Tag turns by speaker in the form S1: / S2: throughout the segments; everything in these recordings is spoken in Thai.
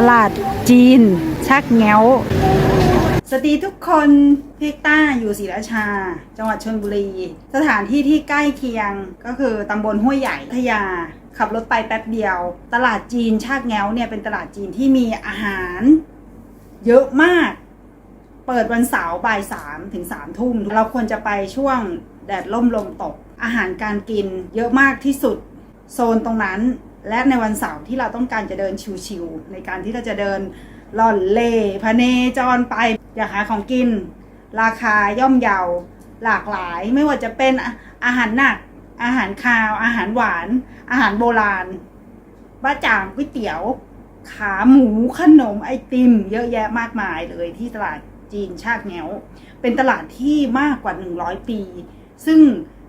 S1: ตลาดจีน ชักแง้วสวัสดีทุกคนพี่ต้าอยู่ศรีราชา จังหวัดชลบุรี สถานที่ที่ใกล้เคียงก็คือตำบลห้วยใหญ่พัทยา ขับรถไปแป๊บเดียว ตลาดจีนชากแง้วเนี่ยเป็นตลาดจีนที่มีอาหาร เยอะมาก เปิดวันเสาร์บ่ายสามถึงสามทุ่มเราควรจะไปช่วงแดดล่มลมตก อาหารการกินเยอะมากที่สุด โซนตรงนั้น และในวันเสาร์ที่เราต้องการจะเดินชิวๆในการที่เราจะเดินล่อนเล่พเนจรไปอยากหาของกิน ราคาย่อมเยาหลากหลาย ไม่ว่าจะเป็นอาหารหนัก อาหารคาว อาหารหวาน อาหารโบราณบ้าจ่างก๋วยเตี๋ยว ขาหมูขนมไอติม เยอะแยะมากมายเลยที่ตลาดจีนชากแง้วเป็นตลาดที่มากกว่า 100 ปี ซึ่ง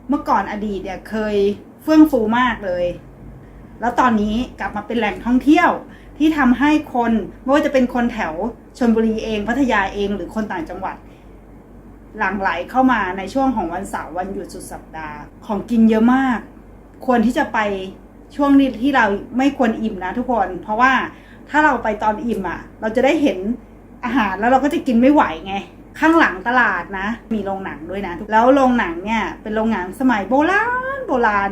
S1: เมื่อก่อนอดีตเนี่ยเคยเฟื่องฟูมากเลย แล้วตอนนี้กลับมาเป็นแหล่งท่องเที่ยวที่ทำให้คนไม่ว่าจะเป็นคนแถวชนบุรีเองพัทยาเองหรือคนต่างจังหวัด หลั่งไหลเข้ามาในช่วงของวันเสาร์วันหยุดสุดสัปดาห์ ของกินเยอะมาก ควรที่จะไปช่วงนี้ที่เราไม่ควรอิ่มนะทุกคน เพราะว่าถ้าเราไปตอนอิ่มอะ เราจะได้เห็นอาหารแล้วเราก็จะกินไม่ไหวไง ข้างหลังตลาดนะ มีโรงหนังด้วยนะ แล้วโรงหนังเนี่ยเป็นโรงหนังสมัยโบราณโบราณ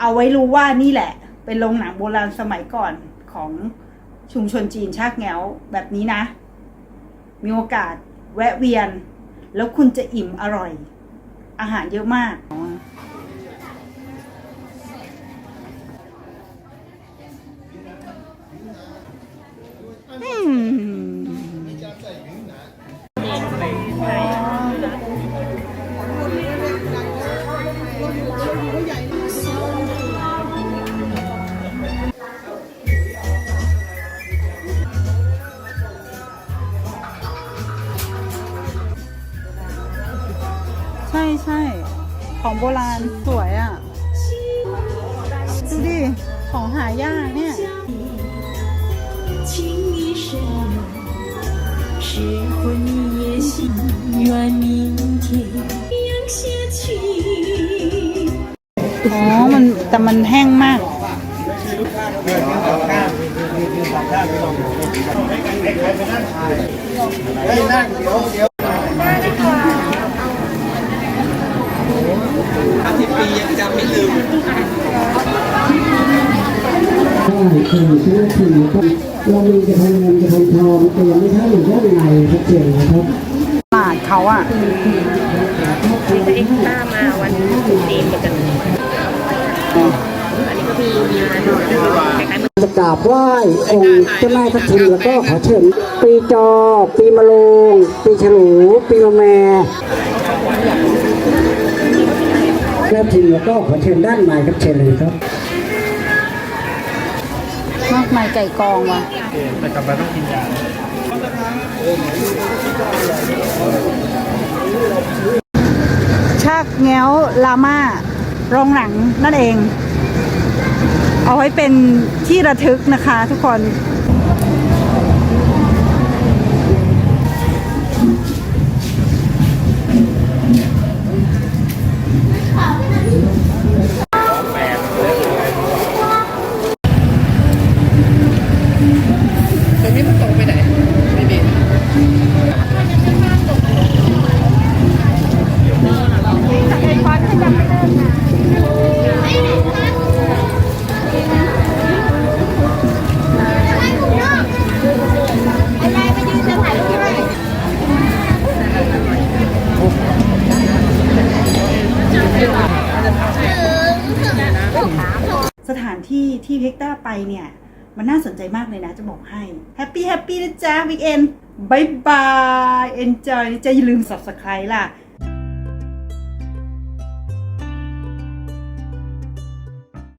S1: เอาไว้รู้ว่านี่แหละ เป็นโรงหนังโบราณสมัยก่อนของชุมชนจีนชากแง้วแบบนี้นะ มีโอกาสแวะเวียน แล้วคุณจะอิ่มอร่อย อาหารเยอะมาก ของโบราณสวยอะ ดูดิ ของหายากเนี่ยอ๋อ มันแต่มันแห้งมาก
S2: ได้นั่งเดี๋ยวเดี๋ยว ซื้อถือครับเรามีกระทงเงินกระทงทองแต่ยังไม่เท่าอยู่ด้านในชัดเจนนะครับ
S1: ตลาดเขาอะ
S3: จะเอ็กซ์ต้ามาวันจุดจีนกติอันนี้ก็มีมีร้านหมือน
S2: จะกราบไหว้องค์เจ้าแม่ทัพทิมแล้วก็ขอเชิญปีจอ ปีมะโรงปีฉลู ปีมะแม่ทัพทิมแล้วก็ขอเชิญด้านในครับเชิญเลยครับา
S1: กมายไก่กองว่ะชากแง้วลาม่าโรงหนังนั่นเอง เอาไว้เป็นที่ระทึกนะคะทุกคน สถานที่ที่เพ็กต้าไปเนี่ย มันน่าสนใจมากเลยนะ จะบอกให้แฮปปี้แฮปปี้นะจ๊ะวิกเอนบายบายเอนจอยนะจ๊ะอย่าลืม subscribe ล่ะ